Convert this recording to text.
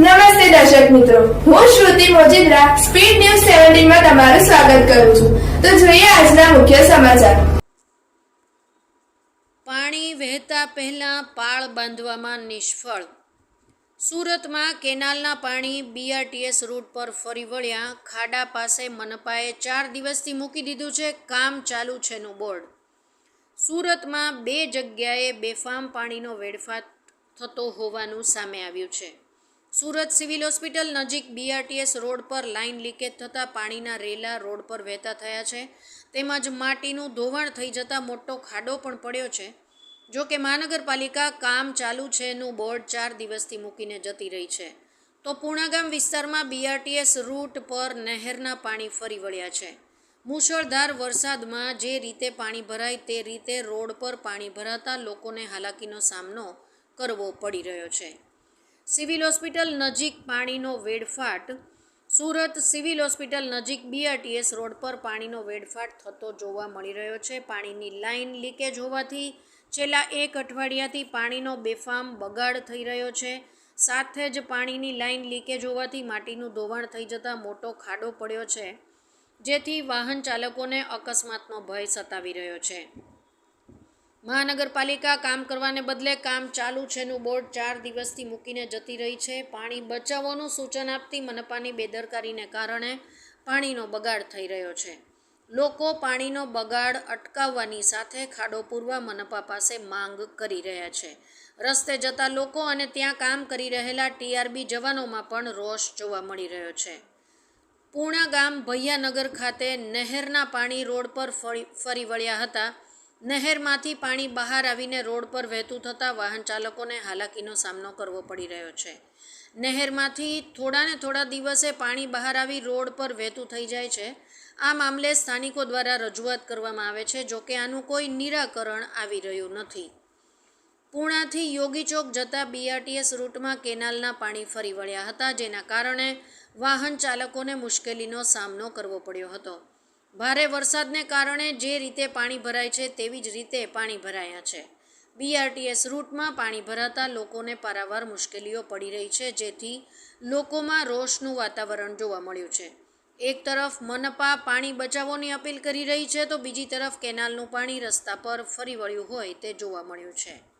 નમસ્તે દર્શક મિત્રો. હું શ્રુતિ મોજીદ્રા, સ્પીડ ન્યૂઝ સેવન્ટીનમાં તમારું સ્વાગત કરું છું. તો જોઈએ આજના મુખ્ય સમાચાર. પાણી વહેતા પહેલા પાળ બાંધવામાં નિષ્ફળ. સુરતમાં કેનાલના પાણી બીઆરટીએસ રૂટ પર ફરી વળ્યા. ખાડા પાસે મનપાએ ચાર દિવસથી મૂકી દીધું છે. કામ ચાલુ છેનું બોર્ડ. સુરતમાં બે જગ્યાએ બેફામ પાણીનો વેડફાટ થતો હોવાનું સામે આવ્યું છે. સુરત સિવિલ હોસ્પિટલ નજીક બીઆરટીએસ રોડ પર લાઇન લીકેજ થતાં પાણીના રેલા રોડ પર વહેતા થયા છે. તેમજ માટીનું ધોવાણ થઈ જતાં મોટો ખાડો પણ પડ્યો છે. જો કે મહાનગરપાલિકા કામ ચાલુ છે એનું બોર્ડ ચાર દિવસથી મૂકીને જતી રહી છે. તો પૂર્ણાગામ વિસ્તારમાં બીઆરટીએસ રૂટ પર નહેરના પાણી ફરી વળ્યા છે. મુશળધાર વરસાદમાં જે રીતે પાણી ભરાય તે રીતે રોડ પર પાણી ભરાતા લોકોને હાલાકીનો સામનો કરવો પડી રહ્યો છે. સિવિલ હોસ્પિટલ નજીક પાણીનો વેડફાટ. સુરત સિવિલ હોસ્પિટલ નજીક બીઆરટીએસ રોડ પર પાણીનો વેડફાટ થતો જોવા મળી રહ્યો છે. પાણીની લાઇન લીકેજ હોવાથી છેલ્લા એક અઠવાડિયાથી પાણીનો બેફામ બગાડ થઈ રહ્યો છે. સાથે જ પાણીની લાઇન લીકેજ હોવાથી માટીનું ધોવાણ થઈ જતાં મોટો ખાડો પડ્યો છે, જેથી વાહન ચાલકોને અકસ્માતનો ભય સતાવી રહ્યો છે. મહાનગરપાલિકા કામ કરવાને બદલે કામ ચાલુ છેનું બોર્ડ ચાર દિવસથી મૂકીને જતી રહી છે. પાણી બચાવવાનું સૂચન આપતી મનપાની બેદરકારીને કારણે પાણીનો બગાડ થઈ રહ્યો છે. લોકો પાણીનો બગાડ અટકાવવાની સાથે ખાડો પૂરવા મનપા પાસે માંગ કરી રહ્યા છે. રસ્તે જતા લોકો અને ત્યાં કામ કરી રહેલા ટીઆરબી જવાનોમાં પણ રોષ જોવા મળી રહ્યો છે. પૂર્ણા ગામ ભૈયાનગર ખાતે નહેરના પાણી રોડ પર ફરી ફરી વળ્યા હતા. નહેરમાંથી પાણી બહાર આવીને રોડ પર વહેતું થતાં વાહન ચાલકોને હાલાકીનો સામનો કરવો પડી રહ્યો છે. નહેરમાંથી થોડા ને થોડા દિવસે પાણી બહાર આવી રોડ પર વહેતું થઈ જાય છે. આ મામલે સ્થાનિકો દ્વારા રજૂઆત કરવામાં આવે છે જોકે આનું કોઈ નિરાકરણ આવી રહ્યું નથી. પૂણાથી યોગી ચોક જતા બીઆરટીએસ રૂટમાં કેનાલના પાણી ફરી વળ્યા હતા, જેના કારણે વાહન ચાલકોને મુશ્કેલીનો સામનો કરવો પડ્યો હતો. ભારે વરસાદને કારણે જે રીતે પાણી ભરાય છે તેવી જ રીતે પાણી ભરાયા છે. બીઆરટીએસ રૂટમાં પાણી ભરાતા લોકોને પારાવાર મુશ્કેલીઓ પડી રહી છે, જેથી લોકોમાં રોષનું વાતાવરણ જોવા મળ્યું છે. એક તરફ મનપા પાણી બચાવોની અપીલ કરી રહી છે, તો બીજી તરફ કેનાલનું પાણી રસ્તા પર ફરી વળ્યું હોય તે જોવા મળ્યું છે.